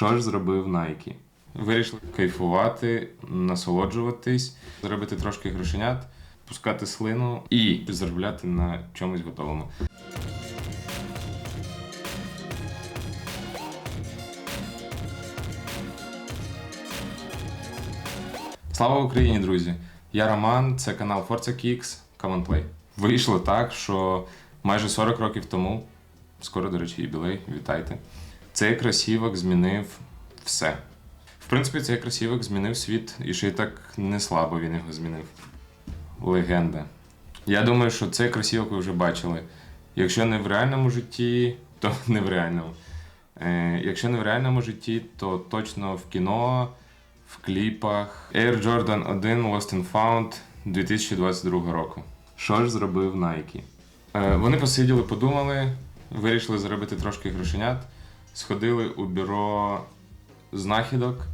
Що ж зробив Nike? Вирішили кайфувати, насолоджуватись, зробити трошки грошенят, пускати слину і заробляти на чомусь готовому. Слава Україні, друзі! Я Роман, це канал Forza Kicks, Come and Play. Вийшло так, що майже 40 років тому, скоро, до речі, юбілей, вітайте. Цей кросівок змінив все. В принципі, цей кросівок змінив світ, і ще й так не слабо він його змінив. Легенда. Я думаю, що цей кросівок ви вже бачили. Якщо не в реальному житті, то не в реальному. Е, якщо не в реальному житті, то точно в кіно, в кліпах. Air Jordan 1 Lost and Found 2022 року. Що ж зробив Nike? Е, вони посиділи, подумали, вирішили заробити трошки грошенят, сходили у бюро знахідок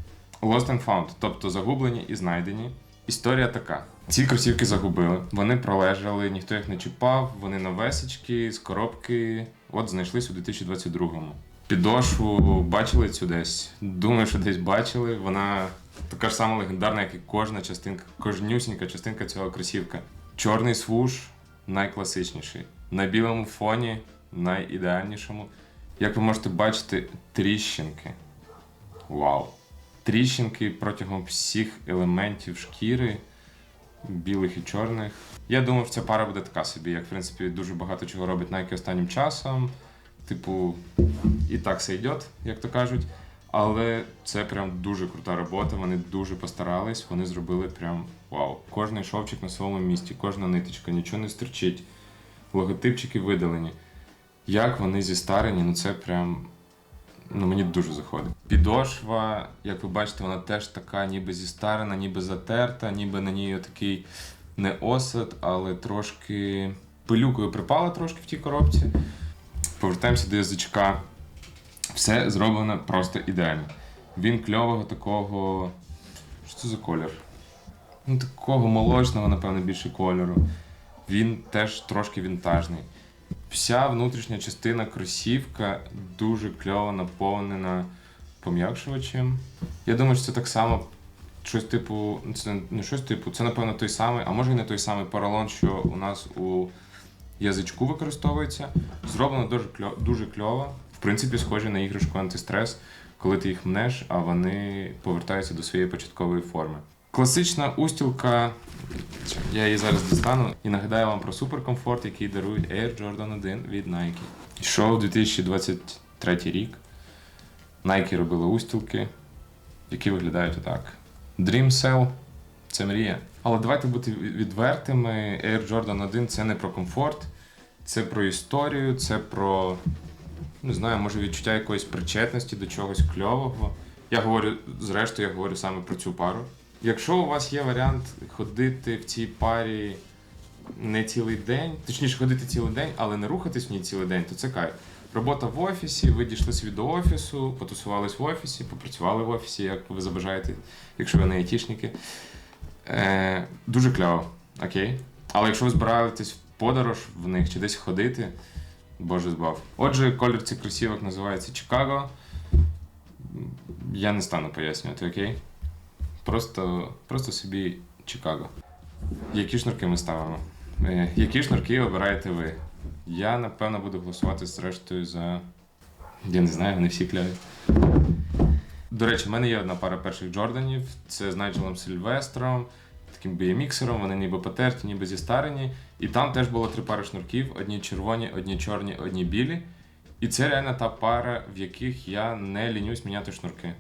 Lost and Found, тобто загублені і знайдені. Історія така: ці кросівки загубили, вони пролежали, ніхто їх не чіпав, вони новесечки, з коробки. От знайшлись у 2022-му. Підошву бачили цю десь. Думаю, що десь бачили. Вона така ж сама легендарна, як і кожна частинка, кожнюсінька частинка цього кросівка. Чорний свуш найкласичніший. На білому фоні найідеальнішому. Як ви можете бачити, тріщинки. Вау! Тріщинки протягом всіх елементів шкіри, білих і чорних. Я думав, ця пара буде така собі, як в принципі дуже багато чого робить Nike останнім часом. Типу, і так все йде, як то кажуть. Але це прям дуже крута робота. Вони дуже постарались, вони зробили прям вау. Кожний шовчик на своєму місці, кожна ниточка, нічого не стерчить. Логотипчики видалені. Як вони зістарені, ну це прям ну, мені дуже заходить. Підошва, як ви бачите, вона теж така, ніби зістарена, ніби затерта, ніби на ній такий не осад, але трошки пилюкою припала трошки в тій коробці. Повертаємося до язичка. Все зроблено просто ідеально. Він кльового такого. Що це за колір? Ну, такого молочного, напевно, більше кольору. Він теж трошки вінтажний. Вся внутрішня частина кросівка дуже кльово наповнена пом'якшувачем. Я думаю, що це так само щось типу, це не щось типу, це напевно той самий, а може і не той самий поролон, що у нас у язичку використовується. Зроблено дуже кльово, дуже кльово. В принципі, схожі на іграшку антистрес, коли ти їх мнеш, а вони повертаються до своєї початкової форми. Класична устілка, я її зараз дістану і нагадаю вам про суперкомфорт, який дарують Air Jordan 1 від Nike. Йшов 2023 рік. Nike робили устілки, які виглядають отак. Dream Cell – це мрія. Але давайте бути відвертими. Air Jordan 1 це не про комфорт, це про історію, це про не знаю, може відчуття якоїсь причетності до чогось кльового. Я говорю, зрештою, я говорю саме про цю пару. Якщо у вас є варіант ходити в цій парі не цілий день, точніше ходити цілий день, але не рухатись в ній цілий день, то це кайф. Робота в офісі, ви дійшли собі до офісу, потусувались в офісі, попрацювали в офісі, як ви забажаєте, якщо ви не айтішники. Е, дуже кльово, окей. Але якщо ви збираєтесь в подорож в них чи десь ходити, Боже збав. Отже, колір цих кросівок називається Чикаго. Я не стану пояснювати, окей? Просто, просто собі Чикаго. Які шнурки ми ставимо? Е, Які шнурки обираєте ви? Я, напевно, буду голосувати зрештою за. Я не знаю, вони всі кляві. До речі, в мене є одна пара перших Джорданів. Це з Найджелом Сильвестром, таким BMXером, вони ніби потерті, ніби зістарені. І там теж було три пари шнурків: одні червоні, одні чорні, одні білі. І це реально та пара, в яких я не лінюсь міняти шнурки.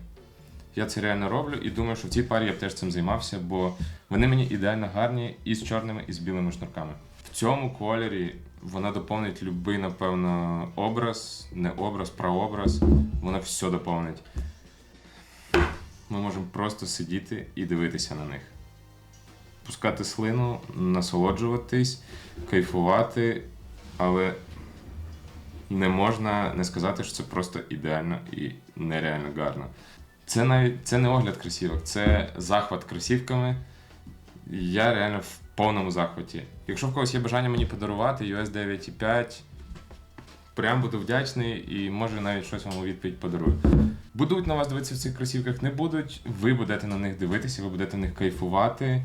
Я це реально роблю і думаю, що в цій парі я б теж цим займався, бо вони мені ідеально гарні і з чорними, і з білими шнурками. В цьому кольорі вона доповнить будь-який, напевно, образ, не образ, прообраз. Вона все доповнить. Ми можемо просто сидіти і дивитися на них. Пускати слину, насолоджуватись, кайфувати, але не можна не сказати, що це просто ідеально і нереально гарно. Це навіть це не огляд кросівок, це захват кросівками. Я реально в повному захваті. Якщо в когось є бажання мені подарувати US 9.5, прям буду вдячний і може навіть щось вам у відповідь подарую. Будуть на вас дивитися в цих кросівках, не будуть. Ви будете на них дивитися, ви будете в них кайфувати.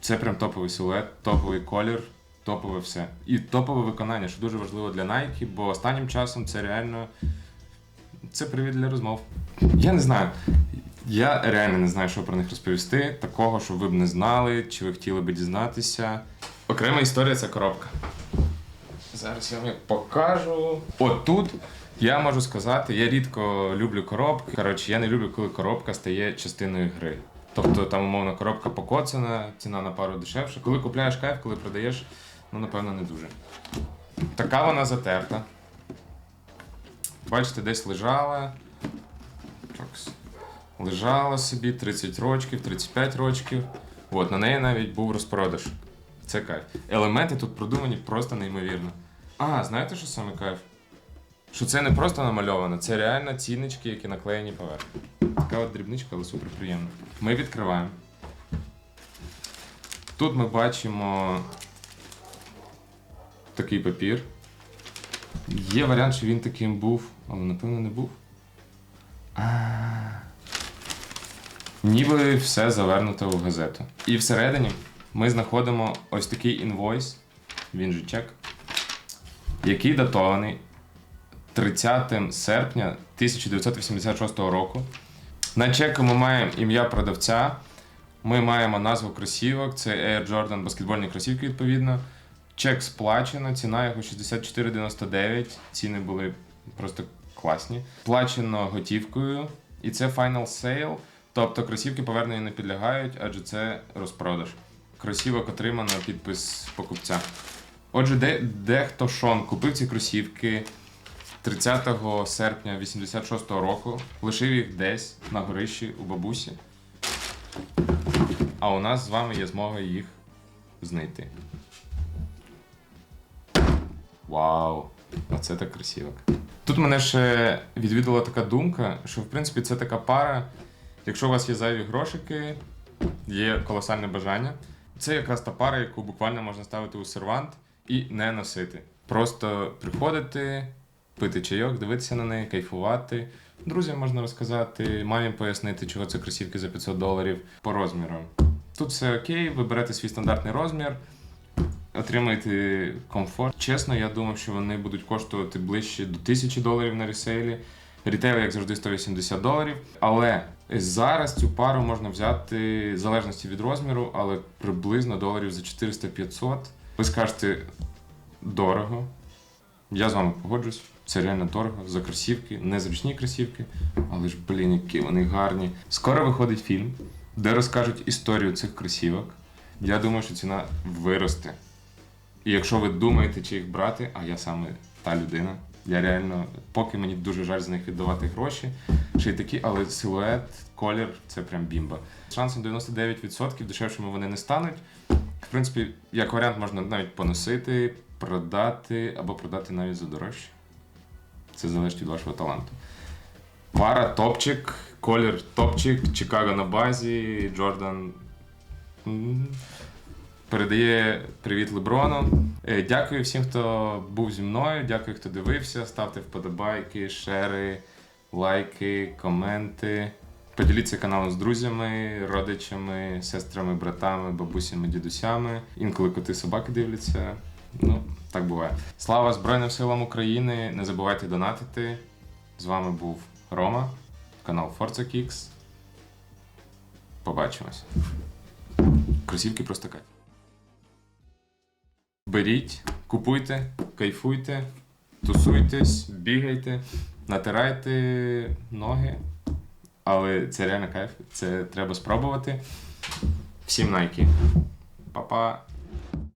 Це прям топовий силует, топовий колір, топове все. І топове виконання, що дуже важливо для Nike, бо останнім часом це реально. Це привід для розмов. Я не знаю. Я реально не знаю, що про них розповісти. Такого, що ви б не знали, чи ви хотіли би дізнатися. Окрема історія це коробка. Зараз я вам покажу. От тут я можу сказати, я рідко люблю коробки. Коротше, я не люблю, коли коробка стає частиною гри. Тобто там, умовно, коробка покоцана, ціна на пару дешевша. Коли купляєш кайф, коли продаєш, ну напевно не дуже. Така вона затерта. Бачите, десь лежала. Такс. Лежала собі 30 років, 35 років. От, на неї навіть був розпродаж. Це кайф. Елементи тут продумані просто неймовірно. А, знаєте, що саме кайф? Що це не просто намальовано, це реально ціннички, які наклеєні поверх. Така от дрібничка, але супер приємна. Ми відкриваємо. Тут ми бачимо такий папір. Є варіант, що він таким був, але напевно не був. Ніби все завернуто в газету. І всередині ми знаходимо ось такий інвойс, він же чек, який датований 30 серпня 1986 року. На чеку ми маємо ім'я продавця, ми маємо назву кросівок, це Air Jordan баскетбольні кросівки, відповідно. Чек сплачено, ціна його 64,99. Ціни були просто класні. Плачено готівкою, і це Final Sale. Тобто кросівки повернення не підлягають, адже це розпродаж. Кросівок отримано підпис покупця. Отже, де, дехто Шон купив ці кросівки 30 серпня 86-го року, лишив їх десь на горищі у бабусі. А у нас з вами є змога їх знайти. Вау! Оце так красиво. Тут мене ще відвідала така думка, що в принципі це така пара. Якщо у вас є зайві грошики, є колосальне бажання. Це якраз та пара, яку буквально можна ставити у сервант і не носити. Просто приходити, пити чайок, дивитися на неї, кайфувати. Друзям можна розказати, мамі пояснити, чого це кросівки за 500 доларів по розмірам. Тут все окей, ви берете свій стандартний розмір, отримаєте комфорт. Чесно, я думав, що вони будуть коштувати ближче до 1000 доларів на ресейлі. Рітейл, як завжди, 180 доларів. Але зараз цю пару можна взяти в залежності від розміру, але приблизно доларів за 400-500. Ви скажете дорого. Я з вами погоджусь. Це реально дорого за кросівки, незручні кросівки, але ж, блін, які вони гарні. Скоро виходить фільм, де розкажуть історію цих кросівок. Я думаю, що ціна виросте. І якщо ви думаєте, чи їх брати, а я саме та людина. Я реально, поки мені дуже жаль за них віддавати гроші, ще й такі, але силует, колір це прям бімба. З Шансом 99% дешевшими вони не стануть. В принципі, як варіант, можна навіть поносити, продати або продати навіть за дорожче. Це залежить від вашого таланту. Пара топчик, колір топчик, Чикаго на базі, Джордан. Передає привіт Леброну. Е, Дякую всім, хто був зі мною. Дякую, хто дивився. Ставте вподобайки, шери, лайки, коменти. Поділіться каналом з друзями, родичами, сестрами, братами, бабусями, дідусями. Інколи коти собаки дивляться. Ну, так буває. Слава Збройним силам України! Не забувайте донатити. З вами був Рома, канал Forza Kicks. Побачимось. Кросівки просто кайф. Беріть, купуйте, кайфуйте, тусуйтесь, бігайте, натирайте ноги. Але це реально кайф, це треба спробувати. Всім найки. Па-па.